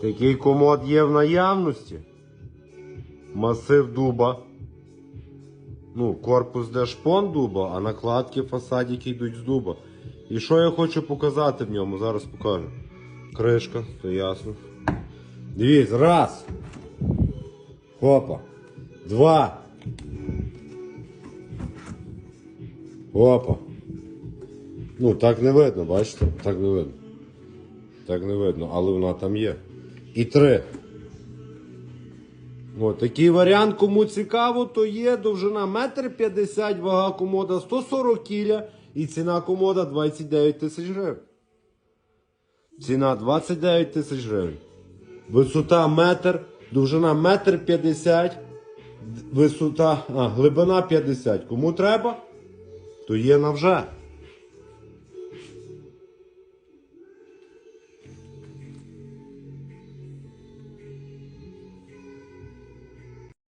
Такий комод є в наявності. Масив дуба. Ну, корпус де шпон дуба, а накладки фасадики йдуть з дуба. І що я хочу показати в ньому, зараз покажу. Кришка, то ясно. Дивіться, раз. Хопа. Два. Опа. Ну, так не видно, бачите? Так не видно. Так не видно, але вона там є. І три. О, такий варіант, кому цікаво, то є довжина 1,50 м, вага комода 140 кіля і ціна комода 29 тисяч гривень. Ціна 29 тисяч гривень. Висота метр, довжина метр 50, висота, а, глибина 50. Кому треба, то є на вже.